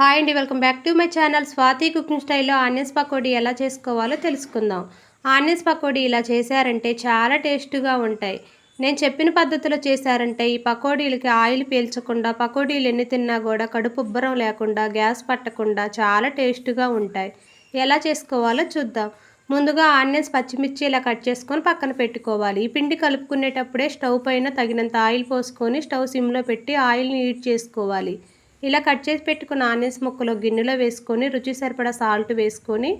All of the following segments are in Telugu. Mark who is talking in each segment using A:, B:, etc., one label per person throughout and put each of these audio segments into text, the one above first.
A: హాయ్ అండి welcome back to my channel. Swathi cooking స్టైల్లో ఆనియన్స్ పకోడీ ఎలా చేసుకోవాలో తెలుసుకుందాం. ఆనియన్స్ పకోడీ ఇలా చేశారంటే చాలా టేస్ట్గా ఉంటాయి. నేను చెప్పిన పద్ధతిలో చేశారంటే ఈ పకోడీలకి ఆయిల్ పీల్చకుండా పకోడీలు ఎన్ని తిన్నా కూడా కడుపు ఉబ్బరం లేకుండా గ్యాస్ పట్టకుండా చాలా టేస్ట్గా ఉంటాయి. ఎలా చేసుకోవాలో చూద్దాం. ముందుగా ఆనియన్స్ పచ్చిమిర్చి ఇలా కట్ చేసుకొని పక్కన పెట్టుకోవాలి. ఈ పిండి కలుపుకునేటప్పుడే స్టవ్ పైన తగినంత ఆయిల్ పోసుకొని స్టవ్ సిమ్లో పెట్టి ఆయిల్ని హీట్ చేసుకోవాలి. ఇలా కట్ చేసి పెట్టుకున్న ఆనియన్స్ ముక్కలు గిన్నెలో వేసుకొని రుచి సరిపడా సాల్ట్ వేసుకొని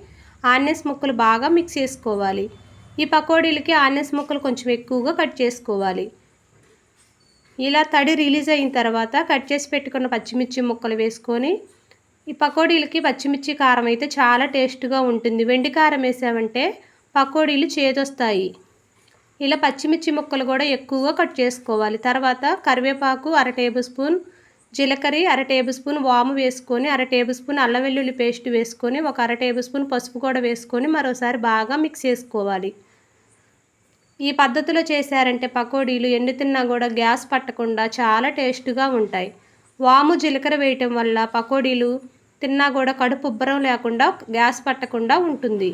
A: ఆనియన్స్ ముక్కలు బాగా మిక్స్ చేసుకోవాలి. ఈ పకోడీలకి ఆనియన్స్ ముక్కలు కొంచెం ఎక్కువగా కట్ చేసుకోవాలి. ఇలా తడి రిలీజ్ అయిన తర్వాత కట్ చేసి పెట్టుకున్న పచ్చిమిర్చి ముక్కలు వేసుకొని ఈ పకోడీలకి పచ్చిమిర్చి కారం అయితే చాలా టేస్ట్గా ఉంటుంది. వెండి కారం వేసామంటే పకోడీలు చేదొస్తాయి. ఇలా పచ్చిమిర్చి ముక్కలు కూడా ఎక్కువగా కట్ చేసుకోవాలి. తర్వాత కరివేపాకు అర టేబుల్ స్పూన్ జీలకర్ర అర టేబుల్ స్పూన్ వాము వేసుకొని అర టేబుల్ స్పూన్ అల్లం వెల్లుల్లి పేస్ట్ వేసుకొని ఒక అర టేబుల్ స్పూన్ పసుపు కూడా వేసుకొని మరోసారి బాగా మిక్స్ చేసుకోవాలి. ఈ పద్ధతిలో చేశారంటే పకోడీలు ఎన్ని తిన్నా కూడా గ్యాస్ పట్టకుండా చాలా టేస్ట్గా ఉంటాయి. వాము జీలకర్ర వేయటం వల్ల పకోడీలు తిన్నా కూడా కడుపు ఉబ్బరం లేకుండా గ్యాస్ పట్టకుండా ఉంటుంది.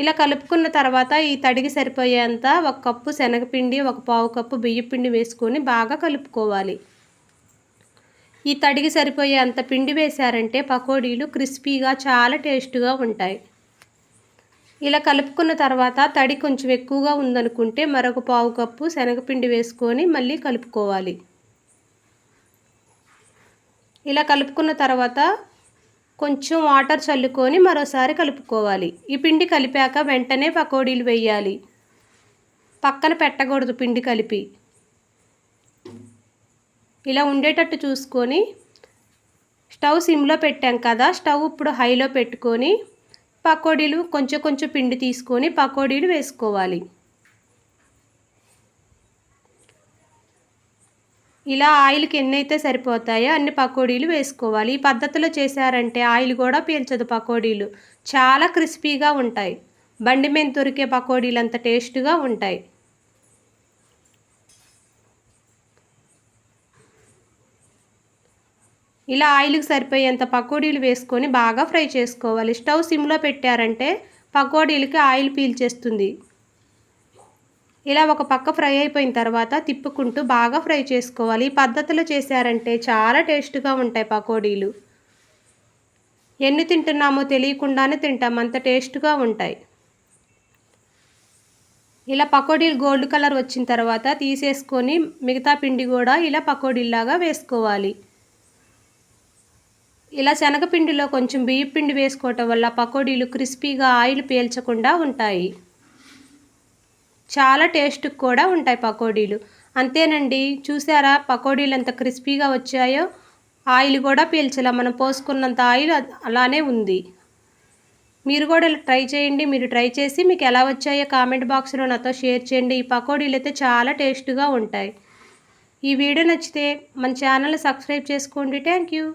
A: ఇలా కలుపుకున్న తర్వాత ఈ తడికి సరిపోయేంత ఒక కప్పు శనగపిండి ఒక పావు కప్పు బియ్యపిండి వేసుకొని బాగా కలుపుకోవాలి. ఈ తడికి సరిపోయే అంత పిండి వేశారంటే పకోడీలు క్రిస్పీగా చాలా టేస్ట్గా ఉంటాయి. ఇలా కలుపుకున్న తర్వాత తడి కొంచెం ఎక్కువగా ఉందనుకుంటే మరొక పావు కప్పు శనగపిండి వేసుకొని మళ్ళీ కలుపుకోవాలి. ఇలా కలుపుకున్న తర్వాత కొంచెం వాటర్ చల్లుకొని మరోసారి కలుపుకోవాలి. ఈ పిండి కలిపాక వెంటనే పకోడీలు వేయాలి. పక్కన పెట్టకూడదు పిండి కలిపి. ఇలా ఉండేటట్టు చూసుకొని స్టవ్ సిమ్లో పెట్టాం కదా స్టవ్ ఇప్పుడు హైలో పెట్టుకొని పకోడీలు కొంచెం కొంచెం పిండి తీసుకొని పకోడీలు వేసుకోవాలి. ఇలా ఆయిల్కి ఎన్నైతే సరిపోతాయో అన్ని పకోడీలు వేసుకోవాలి. ఈ పద్ధతిలో చేశారంటే ఆయిల్ కూడా పీల్చదు పకోడీలు. చాలా క్రిస్పీగా ఉంటాయి. బండి మీద దొరికే పకోడీలు అంత టేస్ట్గా ఉంటాయి. ఇలా ఆయిల్కి సరిపోయేంత పకోడీలు వేసుకొని బాగా ఫ్రై చేసుకోవాలి. స్టవ్ సిమ్లో పెట్టారంటే పకోడీలకి ఆయిల్ పీల్చేస్తుంది. ఇలా ఒక పక్క ఫ్రై అయిపోయిన తర్వాత తిప్పుకుంటూ బాగా ఫ్రై చేసుకోవాలి. ఈ పద్ధతిలో చేశారంటే చాలా టేస్ట్గా ఉంటాయి పకోడీలు. ఎన్ని తింటున్నామో తెలియకుండానే తింటాం. అంత టేస్ట్గా ఉంటాయి. ఇలా పకోడీలు గోల్డ్ కలర్ వచ్చిన తర్వాత తీసేసుకొని మిగతా పిండి కూడా ఇలా పకోడీలాగా వేసుకోవాలి. ఇలా శనగపిండిలో కొంచెం బియ్య పిండి వేసుకోవటం వల్ల పకోడీలు క్రిస్పీగా ఆయిల్ పీల్చకుండా ఉంటాయి. చాలా టేస్ట్ కూడా ఉంటాయి పకోడీలు. అంతేనండి. చూసారా? పకోడీలు ఎంత క్రిస్పీగా వచ్చాయో? ఆయిల్ కూడా పీల్చలే. మనం పోసుకున్నంత ఆయిల్ అలానే ఉంది. మీరు కూడా ఇలా ట్రై చేయండి. మీరు ట్రై చేసి మీకు ఎలా వచ్చాయో కామెంట్ బాక్స్లో నాతో షేర్ చేయండి. ఈ పకోడీలు అయితే చాలా టేస్ట్గా ఉంటాయి. ఈ వీడియో నచ్చితే మన ఛానల్ సబ్స్క్రైబ్ చేసుకోండి. Thank you